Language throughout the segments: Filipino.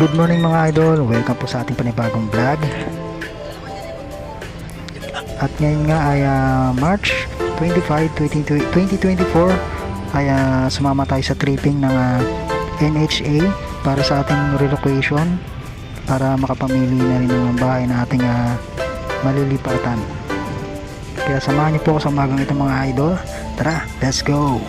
Good morning mga idol, welcome po sa ating panibagong vlog. At ngayon nga ay ah, March 25, 20, 2024 ay ah, sumama tayo sa tripping ng ah, NHA para sa ating relocation para makapamili na rin ng bahay na ating ah, malilipatan. Kaya samahan niyo po ako sa umagang ito mga idol. Tara, let's go!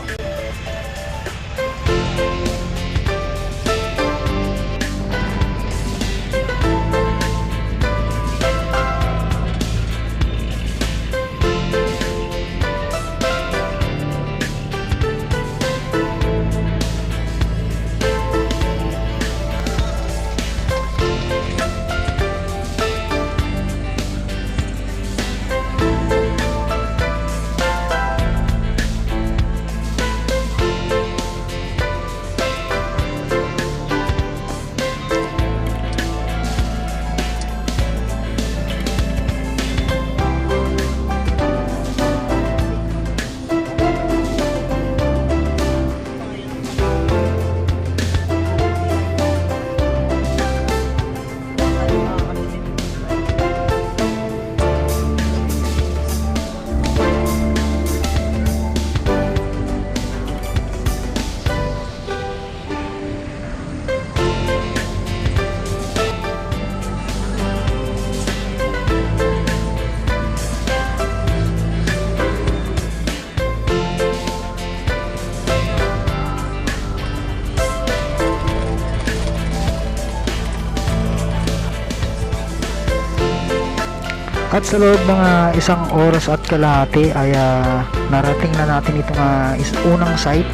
At sa loob ng ah, isang oras at kalahati ay ah, narating na natin itong ah, is unang site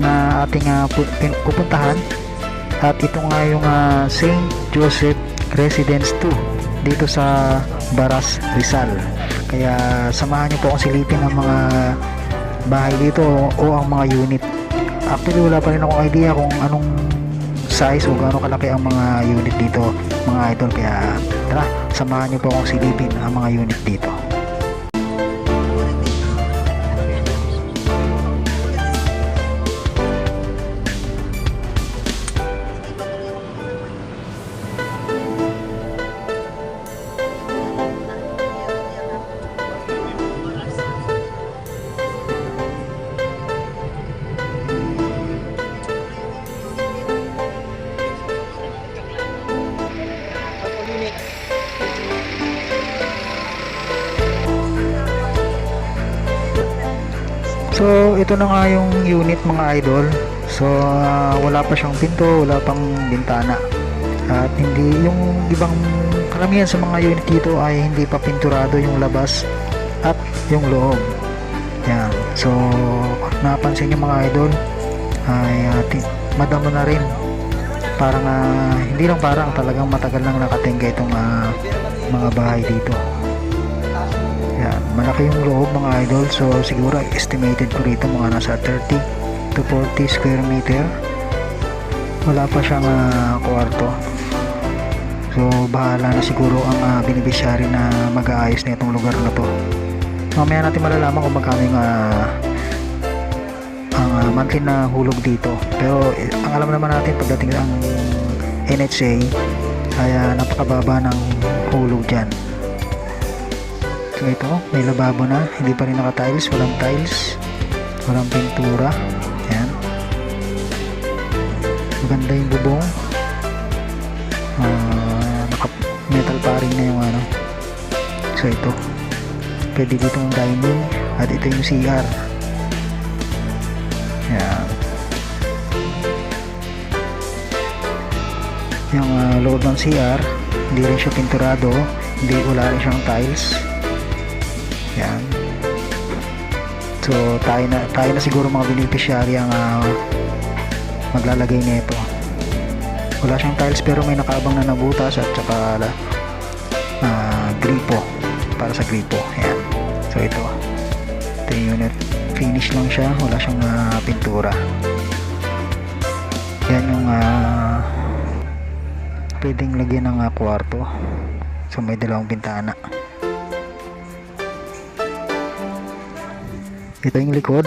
na ating pin- pupuntahan. At ito nga yung ah, St. Joseph Residence 2 dito sa Baras, Rizal. Kaya samahan niyo po akong silipin ang mga bahay dito o ang mga unit. Actually wala pa rin akong idea kung anong size o gaano kalaki ang mga unit dito mga idol. Kaya tara samahan niyo po akong silipin ang mga unit dito So, ito na nga yung unit mga idol. So, ah, wala pa siyang pinto, wala pang bintana. At hindi yung ibang karamihan sa mga unit dito ay hindi pa pinturado yung labas at yung loob. Yan. So, napansin niyo mga idol ay uh, madamo na rin. Parang ah, hindi lang parang talagang matagal nang nakatingga itong ah, mga bahay dito. Malaki yung loob mga idol. So siguro estimated ko rito mga nasa 30 to 40 square meter. Wala pa siyang ah, kwarto. So bahala na siguro ang uh, beneficiary na mag-aayos na itong lugar na to. Mamaya natin malalaman kung magkano yung ah, ang ah, monthly na hulog dito. Pero eh, ang alam naman natin pagdating ng NHA ay ah, napakababa ng hulog dyan. So ito, may lababo na, hindi pa rin naka-tiles, walang tiles, walang pintura. Yan. Maganda yung bubong. Ah, naka metal paring na yung ano. So ito. Pwede ditong dining at ito yung CR. Yan. Yung ah, loob ng CR, hindi rin siya pinturado, hindi wala rin siyang tiles. Yan. So, tayo na, tayo na siguro mga beneficiary ang ah, maglalagay nito. Wala siyang tiles pero may nakaabang na nabutas at saka ah, gripo para sa gripo. Yan. So, ito. Ito yung unit. Finish lang siya. Wala siyang ah, pintura. Yan yung ah, pwedeng lagyan ng ah, kwarto. So, may dalawang bintana. Ito yung likod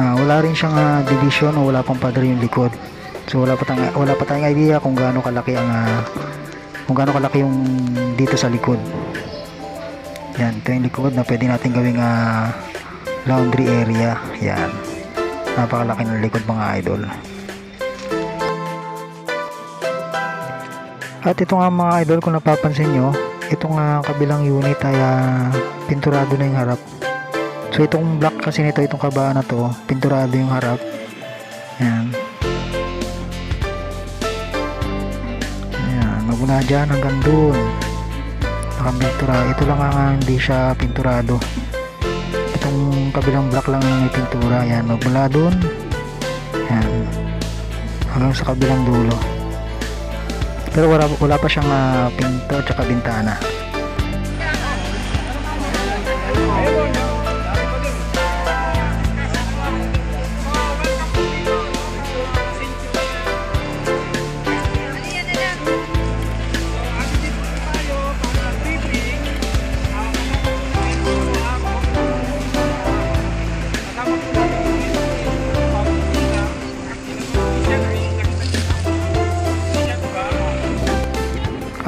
Ah, wala rin siyang ah, division o wala pang padre yung likod So wala pa tayong wala pa tayong idea kung gaano kalaki ang ah, kung gaano kalaki yung dito sa likod. Yan, ito yung likod na pwede natin gawing ah, laundry area. Yan. Napakalaki ng likod mga idol. At ito nga mga idol kung napapansin nyo, itong ah, kabilang unit ay ah, pinturado na yung harap. So itong black kasi nito, itong kabaan na to, pinturado yung harap. Yan. Ayan, magmula dyan hanggang dun. Nakapintura. Ito lang ang hindi siya pinturado. Itong kabilang black lang yung pintura. Ayan, magmula dun. Ayan. Hanggang sa kabilang dulo. Pero wala, wala pa siyang ah, pinto at saka bintana.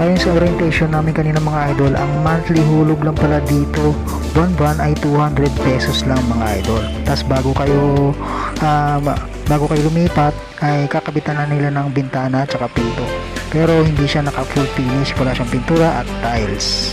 Ayon sa orientation namin kanina mga idol, ang monthly hulog lang pala dito buwan-buwan ay 200 pesos lang mga idol. Tapos bago kayo ma- bago kayo lumipat ay kakabitan na nila ng bintana at saka pinto. Pero hindi siya naka full finish, wala siyang pintura at tiles.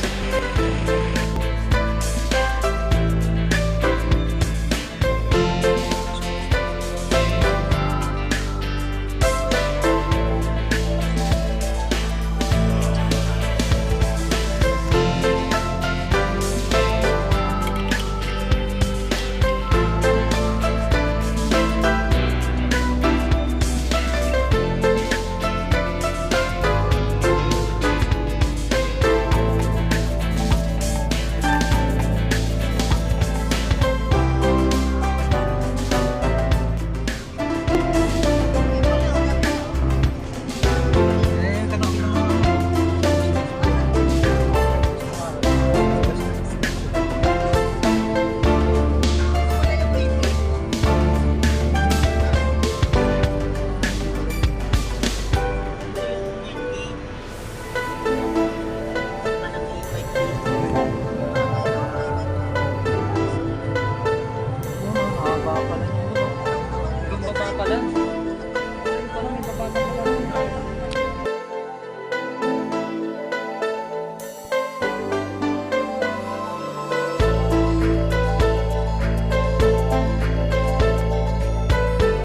pala.